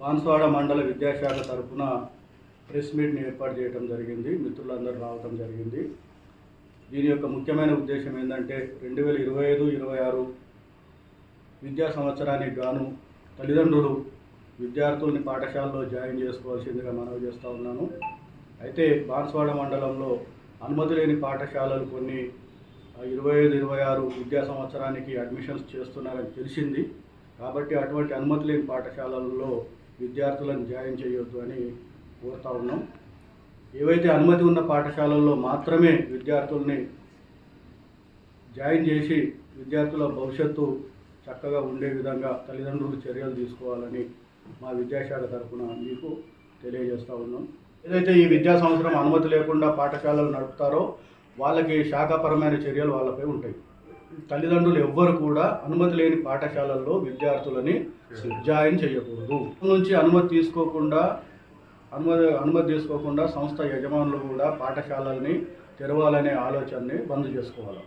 బాన్స్వాడ మండల విద్యాశాఖ తరఫున ప్రెస్ మీట్ని ఏర్పాటు చేయడం జరిగింది. మిత్రులందరూ రావటం జరిగింది. దీని యొక్క ముఖ్యమైన ఉద్దేశం ఏంటంటే రెండు వేల ఇరవై ఐదు ఇరవై ఆరు విద్యా సంవత్సరానికి గాను తల్లిదండ్రులు విద్యార్థుల్ని పాఠశాలలో జాయిన్ చేసుకోవాల్సిందిగా మనవి చేస్తూ ఉన్నాను. అయితే బాన్స్వాడ మండలంలో అనుమతి లేని పాఠశాలలు కొన్ని ఇరవై ఐదు ఇరవై ఆరు విద్యా సంవత్సరానికి అడ్మిషన్స్ చేస్తున్నారని తెలిసింది. కాబట్టి అటువంటి అనుమతి లేని పాఠశాలల్లో విద్యార్థులను జాయిన్ చేయొద్దు అని కోరుతా ఉన్నాం. ఏవైతే అనుమతి ఉన్న పాఠశాలల్లో మాత్రమే విద్యార్థుల్ని జాయిన్ చేసి విద్యార్థుల భవిష్యత్తు చక్కగా ఉండే విధంగా తల్లిదండ్రులు చర్యలు తీసుకోవాలని మా విద్యాశాఖ తరఫున మీకు తెలియజేస్తూ ఉన్నాం. ఏదైతే ఈ విద్యా సంవత్సరం అనుమతి లేకుండా పాఠశాలలు నడుపుతారో వాళ్ళకి శాఖాపరమైన చర్యలు వాళ్ళపై ఉంటాయి. తల్లిదండ్రులు ఎవ్వరు కూడా అనుమతి లేని పాఠశాలల్లో విద్యార్థులని జాయిన్ చేయకూడదు. నుంచి అనుమతి తీసుకోకుండా అనుమతి అనుమతి తీసుకోకుండా సంస్థ యజమానులు కూడా పాఠశాలల్ని తెరవాలనే ఆలోచనని బంద్ చేసుకోవాలి.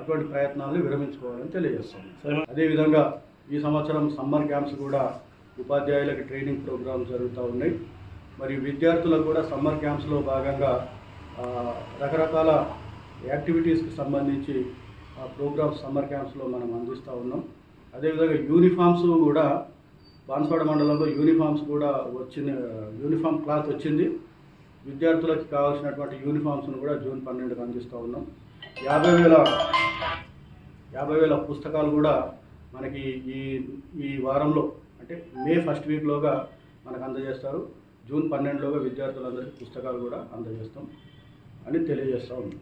అటువంటి ప్రయత్నాలను విరమించుకోవాలని తెలియజేస్తాం. అదేవిధంగా ఈ సంవత్సరం సమ్మర్ క్యాంప్స్ కూడా ఉపాధ్యాయులకు ట్రైనింగ్ ప్రోగ్రామ్స్ జరుగుతూ ఉన్నాయి. మరి విద్యార్థులకు కూడా సమ్మర్ క్యాంప్స్లో భాగంగా రకరకాల యాక్టివిటీస్కి సంబంధించి ఆ ప్రోగ్రామ్స్ సమ్మర్ క్యాంప్స్లో మనం అందిస్తూ ఉన్నాం. అదేవిధంగా యూనిఫామ్స్ కూడా బాన్స్వాడ మండలంలో యూనిఫామ్స్ కూడా వచ్చిన యూనిఫామ్ క్లాత్ వచ్చింది. విద్యార్థులకు కావాల్సినటువంటి యూనిఫామ్స్ను కూడా జూన్ పన్నెండుకి అందిస్తూ ఉన్నాం. యాభై వేల యాభై వేల పుస్తకాలు కూడా మనకి ఈ ఈ వారంలో అంటే మే ఫస్ట్ వీక్లోగా మనకు అందజేస్తారు. జూన్ పన్నెండులోగా విద్యార్థులందరికీ పుస్తకాలు కూడా అందజేస్తాం అని తెలియజేస్తూ ఉన్నాం.